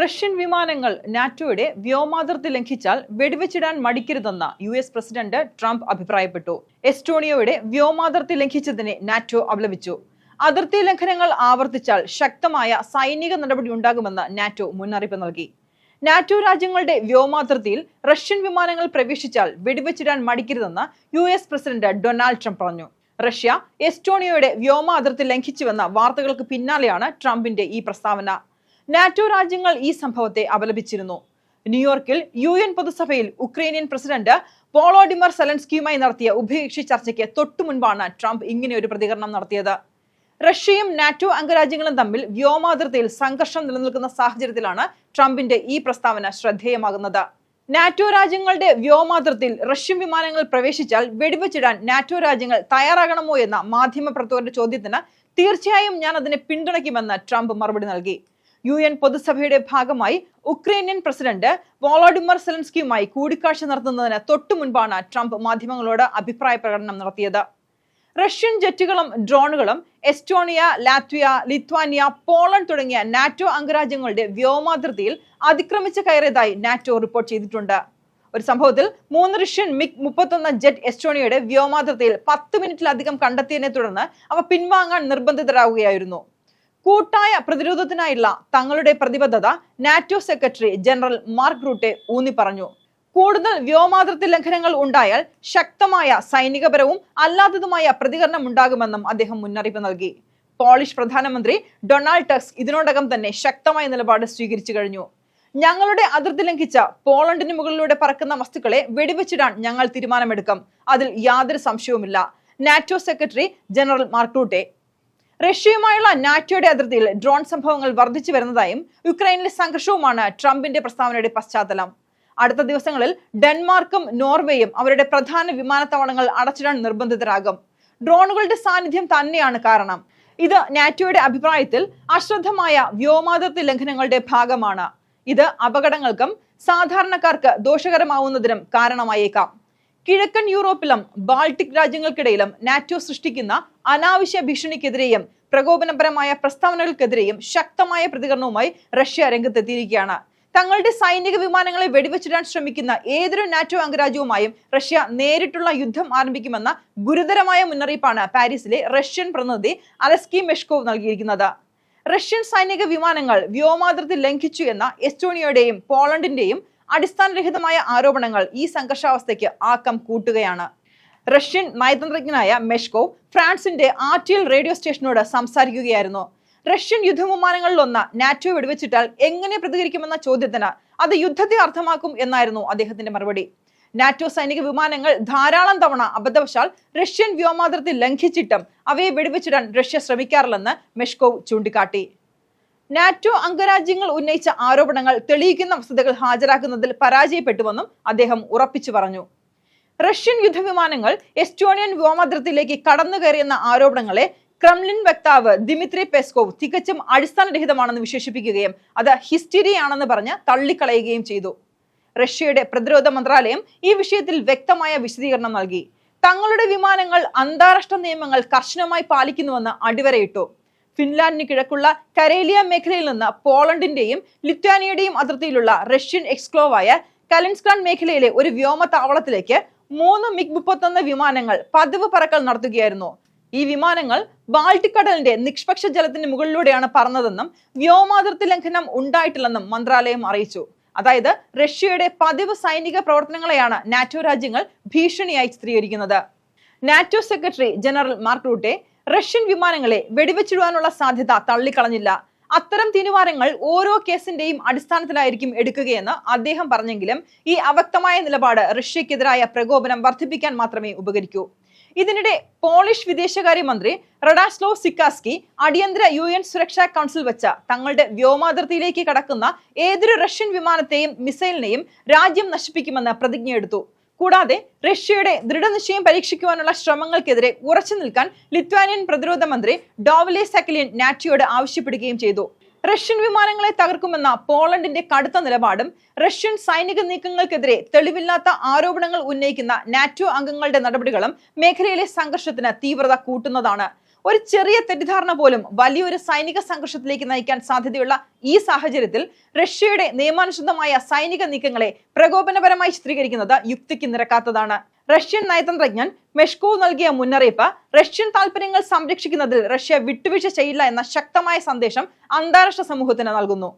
Russian വിമാനങ്ങൾ നാറ്റോയുടെ വ്യോമാതിർത്തി ലംഘിച്ചാൽ വെടിവെച്ചിടാൻ മടിക്കരുതെന്ന് യു എസ് പ്രസിഡന്റ് ട്രംപ് അഭിപ്രായപ്പെട്ടു. എസ്റ്റോണിയയുടെ വ്യോമാതിർത്തി ലംഘിച്ചതിനെ നാറ്റോ അപലപിച്ചു. അതിർത്തി ലംഘനങ്ങൾ ആവർത്തിച്ചാൽ ശക്തമായ സൈനിക നടപടി ഉണ്ടാകുമെന്ന് നാറ്റോ മുന്നറിയിപ്പ് നൽകി. നാറ്റോ രാജ്യങ്ങളുടെ വ്യോമാതിർത്തിയിൽ റഷ്യൻ വിമാനങ്ങൾ പ്രവേശിച്ചാൽ വെടിവെച്ചിടാൻ മടിക്കരുതെന്ന് U S president Donald Trump പറഞ്ഞു. റഷ്യ എസ്റ്റോണിയയുടെ വ്യോമ അതിർത്തി ലംഘിച്ചുവെന്ന വാർത്തകൾക്ക് പിന്നാലെയാണ് ട്രംപിന്റെ ഈ പ്രസ്താവന. നാറ്റോ രാജ്യങ്ങൾ ഈ സംഭവത്തെ അപലപിച്ചിരുന്നു. ന്യൂയോർക്കിൽ യു എൻ പൊതുസഭയിൽ ഉക്രൈനിയൻ പ്രസിഡന്റ് പോളോഡിമർ സെലൻസ്കിയുമായി നടത്തിയ ഉഭയകക്ഷി ചർച്ചയ്ക്ക് തൊട്ടു മുൻപാണ് ട്രംപ് ഇങ്ങനെ ഒരു പ്രതികരണം നടത്തിയത്. റഷ്യയും നാറ്റോ അംഗരാജ്യങ്ങളും തമ്മിൽ വ്യോമാതിർത്തിയിൽ സംഘർഷം നിലനിൽക്കുന്ന സാഹചര്യത്തിലാണ് ട്രംപിന്റെ ഈ പ്രസ്താവന ശ്രദ്ധേയമാകുന്നത്. നാറ്റോ രാജ്യങ്ങളുടെ വ്യോമാതിർത്തിയിൽ റഷ്യൻ വിമാനങ്ങൾ പ്രവേശിച്ചാൽ വെടിവെച്ചിടാൻ നാറ്റോ രാജ്യങ്ങൾ തയ്യാറാകണമോ എന്ന മാധ്യമപ്രവർത്തകരുടെ ചോദ്യത്തിന് തീർച്ചയായും ഞാൻ അതിനെ പിന്തുണയ്ക്കുമെന്ന് ട്രംപ് മറുപടി നൽകി. യു എൻ പൊതുസഭയുടെ ഭാഗമായി ഉക്രൈനിയൻ പ്രസിഡന്റ് വോളോഡിമർ സെലൻസ്കിയുമായി കൂടിക്കാഴ്ച നടത്തുന്നതിന് തൊട്ടു മുൻപാണ് ട്രംപ് മാധ്യമങ്ങളോട് അഭിപ്രായ പ്രകടനം നടത്തിയത്. റഷ്യൻ ജെറ്റുകളും ഡ്രോണുകളും എസ്റ്റോണിയ ലാത്വിയ ലിത്വാനിയ പോളണ്ട് തുടങ്ങിയ നാറ്റോ അംഗരാജ്യങ്ങളുടെ വ്യോമാതിർത്തിയിൽ അതിക്രമിച്ച് കയറിയതായി നാറ്റോ റിപ്പോർട്ട് ചെയ്തിട്ടുണ്ട്. ഒരു സംഭവത്തിൽ മൂന്ന് റഷ്യൻ മിഗ് മുപ്പത്തൊന്ന് ജെറ്റ് എസ്റ്റോണിയയുടെ വ്യോമാതിർത്തിയിൽ പത്ത് മിനിറ്റിലധികം കണ്ടെത്തിയതിനെ തുടർന്ന് അവ പിൻവാങ്ങാൻ നിർബന്ധിതരാകുകയായിരുന്നു കൂട്ടായ പ്രതിരോധത്തിനായുള്ള തങ്ങളുടെ പ്രതിബദ്ധത NATO secretary general Mark Rutte ഊന്നി പറഞ്ഞു. കൂടുതൽ വ്യോമാതിർത്തി ലംഘനങ്ങൾ ഉണ്ടായാൽ ശക്തമായ സൈനികപരവും അല്ലാത്തതുമായ പ്രതികരണം ഉണ്ടാകുമെന്നും അദ്ദേഹം മുന്നറിയിപ്പ് നൽകി. പോളിഷ് പ്രധാനമന്ത്രി ഡൊണാൾഡ് ടസ്ക് ഇതിനോടകം തന്നെ ശക്തമായ നിലപാട് സ്വീകരിച്ചു കഴിഞ്ഞു. ഞങ്ങളുടെ അതിർത്തി ലംഘിച്ച പോളണ്ടിന് മുകളിലൂടെ പറക്കുന്ന വസ്തുക്കളെ വെടിവെച്ചിടാൻ ഞങ്ങൾ തീരുമാനമെടുക്കും. അതിൽ യാതൊരു സംശയവുമില്ല. NATO secretary general Mark Rutte റഷ്യയുമായുള്ള നാറ്റോയുടെ അതിർത്തിയിൽ ഡ്രോൺ സംഭവങ്ങൾ വർദ്ധിച്ചു വരുന്നതായും യുക്രൈനിലെ സംഘർഷവുമാണ് ട്രംപിന്റെ പ്രസ്താവനയുടെ പശ്ചാത്തലം. അടുത്ത ദിവസങ്ങളിൽ ഡെൻമാർക്കും നോർവേയും അവരുടെ പ്രധാന വിമാനത്താവളങ്ങൾ അടച്ചിടാൻ നിർബന്ധിതരാകും. ഡ്രോണുകളുടെ സാന്നിധ്യം തന്നെയാണ് കാരണം. ഇത് നാറ്റോയുടെ അഭിപ്രായത്തിൽ അശ്രദ്ധമായ വ്യോമാതിർത്തി ലംഘനങ്ങളുടെ ഭാഗമാണ്. ഇത് അപകടങ്ങൾക്കും സാധാരണക്കാർക്ക് ദോഷകരമാവുന്നതിനും കാരണമായേക്കാം. കിഴക്കൻ യൂറോപ്പിലും ബാൾട്ടിക് രാജ്യങ്ങൾക്കിടയിലും നാറ്റോ സൃഷ്ടിക്കുന്ന അനാവശ്യ ഭീഷണിക്കെതിരെയും പ്രകോപനപരമായ പ്രസ്താവനകൾക്കെതിരെയും ശക്തമായ പ്രതികരണവുമായി റഷ്യ രംഗത്തെത്തിയിരിക്കുകയാണ്. തങ്ങളുടെ സൈനിക വിമാനങ്ങളെ വെടിവെച്ചിടാൻ ശ്രമിക്കുന്ന ഏതൊരു നാറ്റോ അംഗരാജ്യവുമായും റഷ്യ നേരിട്ടുള്ള യുദ്ധം ആരംഭിക്കുമെന്ന ഗുരുതരമായ മുന്നറിയിപ്പാണ് പാരീസിലെ റഷ്യൻ പ്രതിനിധി അലസ്കി മെഷ്കോവ് നൽകിയിരിക്കുന്നത്. റഷ്യൻ സൈനിക വിമാനങ്ങൾ വ്യോമാതിർത്തി ലംഘിച്ചു എന്ന എസ്റ്റോണിയയുടെയും പോളണ്ടിന്റെയും അടിസ്ഥാനരഹിതമായ ആരോപണങ്ങൾ ഈ സംഘർഷാവസ്ഥയ്ക്ക് ആക്കം കൂട്ടുകയാണ്. റഷ്യൻ നയതന്ത്രജ്ഞനായ മെഷ്കോവ് ഫ്രാൻസിന്റെ ആർട്ടിയൽ റേഡിയോ സ്റ്റേഷനോട് സംസാരിക്കുകയായിരുന്നു. റഷ്യൻ യുദ്ധവിമാനങ്ങളിലൊന്ന് നാറ്റോ വെടിവെച്ചിട്ടാൽ എങ്ങനെ പ്രതികരിക്കുമെന്ന ചോദ്യത്തിന് അത് യുദ്ധത്തെ അർത്ഥമാക്കും എന്നായിരുന്നു അദ്ദേഹത്തിന്റെ മറുപടി. നാറ്റോ സൈനിക വിമാനങ്ങൾ ധാരാളം തവണ അബദ്ധവശാൽ റഷ്യൻ വ്യോമാതിർത്തി ലംഘിച്ചിട്ടും അവയെ വെടിവെച്ചിടാൻ റഷ്യ ശ്രമിക്കാറില്ലെന്ന് മെഷ്കോവ് ചൂണ്ടിക്കാട്ടി. നാറ്റോ അംഗരാജ്യങ്ങൾ ഉന്നയിച്ച ആരോപണങ്ങൾ തെളിയിക്കുന്ന വസ്തുതകൾ ഹാജരാക്കുന്നതിൽ പരാജയപ്പെട്ടുവെന്നും അദ്ദേഹം ഉറപ്പിച്ചു പറഞ്ഞു. റഷ്യൻ യുദ്ധവിമാനങ്ങൾ എസ്റ്റോണിയൻ വ്യോമാതിർത്തിയിലേക്ക് കടന്നു കയറിയെന്ന ആരോപണങ്ങളെ ക്രംലിൻ വക്താവ് ദിമിത്രി പെസ്കോവ് തികച്ചും അടിസ്ഥാനരഹിതമാണെന്ന് വിശേഷിപ്പിക്കുകയും അത് ഹിസ്റ്ററിയാണെന്ന് പറഞ്ഞ് തള്ളിക്കളയുകയും ചെയ്തു. റഷ്യയുടെ പ്രതിരോധ മന്ത്രാലയം ഈ വിഷയത്തിൽ വ്യക്തമായ വിശദീകരണം നൽകി. തങ്ങളുടെ വിമാനങ്ങൾ അന്താരാഷ്ട്ര നിയമങ്ങൾ കർശനമായി പാലിക്കുന്നുവെന്ന് അടിവരയിട്ടു. ഫിൻലാൻഡിന് കിഴക്കുള്ള കരേലിയ മേഖലയിൽ നിന്ന് പോളണ്ടിന്റെയും ലിത്വാനിയയുടെയും അതിർത്തിയിലുള്ള റഷ്യൻ എക്സ്ക്ലോവായ കലിൻസ്ക്രാൻ മേഖലയിലെ ഒരു വ്യോമതാവളത്തിലേക്ക് മൂന്ന് മിഗ് മുപ്പത്തൊന്ന് വിമാനങ്ങൾ പതിവ് പറക്കൽ നടത്തുകയായിരുന്നു. ഈ വിമാനങ്ങൾ ബാൾട്ടിക് കടലിന്റെ നിഷ്പക്ഷ ജലത്തിന് മുകളിലൂടെയാണ് പറന്നതെന്നും വ്യോമാതിർത്തി ലംഘനം ഉണ്ടായിട്ടില്ലെന്നും മന്ത്രാലയം അറിയിച്ചു. അതായത് റഷ്യയുടെ പതിവ് സൈനിക പ്രവർത്തനങ്ങളെയാണ് നാറ്റോ രാജ്യങ്ങൾ ഭീഷണിയായി ചിത്രീകരിക്കുന്നത്. NATO secretary general Mark Rutte Russian വിമാനങ്ങളെ വെടിവെച്ചിടുവാനുള്ള സാധ്യത തള്ളിക്കളഞ്ഞില്ല. അത്തരം തീരുമാനങ്ങൾ ഓരോ കേസിന്റെയും അടിസ്ഥാനത്തിലായിരിക്കും എടുക്കുകയെന്ന് അദ്ദേഹം പറഞ്ഞെങ്കിലും ഈ അവക്തമായ നിലപാട് റഷ്യക്കെതിരായ പ്രകോപനം വർദ്ധിപ്പിക്കാൻ മാത്രമേ ഉപകരിക്കൂ. ഇതിനിടെ പോളിഷ് വിദേശകാര്യമന്ത്രി റഡാസ്ലോ സിക്കാസ്കി അടിയന്തര യു എൻ സുരക്ഷാ കൗൺസിൽ വെച്ച തങ്ങളുടെ വ്യോമാതിർത്തിയിലേക്ക് കടക്കുന്ന ഏതൊരു റഷ്യൻ വിമാനത്തെയും മിസൈലിനെയും രാജ്യം നശിപ്പിക്കുമെന്ന് പ്രതിജ്ഞയെടുത്തു. കൂടാതെ റഷ്യയുടെ ദൃഢനിശ്ചയം പരീക്ഷിക്കുവാനുള്ള ശ്രമങ്ങൾക്കെതിരെ ഉറച്ചു നിൽക്കാൻ ലിത്വാനിയൻ പ്രതിരോധ മന്ത്രി ഡോവലെ സക്കലിയൻ നാറ്റിയോട് ആവശ്യപ്പെടുകയും ചെയ്തു. റഷ്യൻ വിമാനങ്ങളെ തകർക്കുമെന്ന പോളണ്ടിന്റെ കടുത്ത നിലപാടും റഷ്യൻ സൈനിക നീക്കങ്ങൾക്കെതിരെ തെളിവില്ലാത്ത ആരോപണങ്ങൾ ഉന്നയിക്കുന്ന നാറ്റോ അംഗങ്ങളുടെ നടപടികളും മേഖലയിലെ സംഘർഷത്തിന് തീവ്രത കൂട്ടുന്നതാണ്. ഒരു ചെറിയ തെറ്റിദ്ധാരണ പോലും വലിയൊരു സൈനിക സംഘർഷത്തിലേക്ക് നയിക്കാൻ സാധ്യതയുള്ള ഈ സാഹചര്യത്തിൽ റഷ്യയുടെ നിയമാനുസൃതമായ സൈനിക നീക്കങ്ങളെ പ്രകോപനപരമായി ചിത്രീകരിക്കുന്നത് യുക്തിക്ക് നിരക്കാത്തതാണ്. റഷ്യൻ നയതന്ത്രജ്ഞൻ മെഷ്കോ നൽകിയ മുന്നറിയിപ്പ് റഷ്യൻ താൽപര്യങ്ങൾ സംരക്ഷിക്കുന്നതിൽ റഷ്യ വിട്ടുവീഴ്ച ചെയ്യില്ല എന്ന ശക്തമായ സന്ദേശം അന്താരാഷ്ട്ര സമൂഹത്തിന് നൽകുന്നു.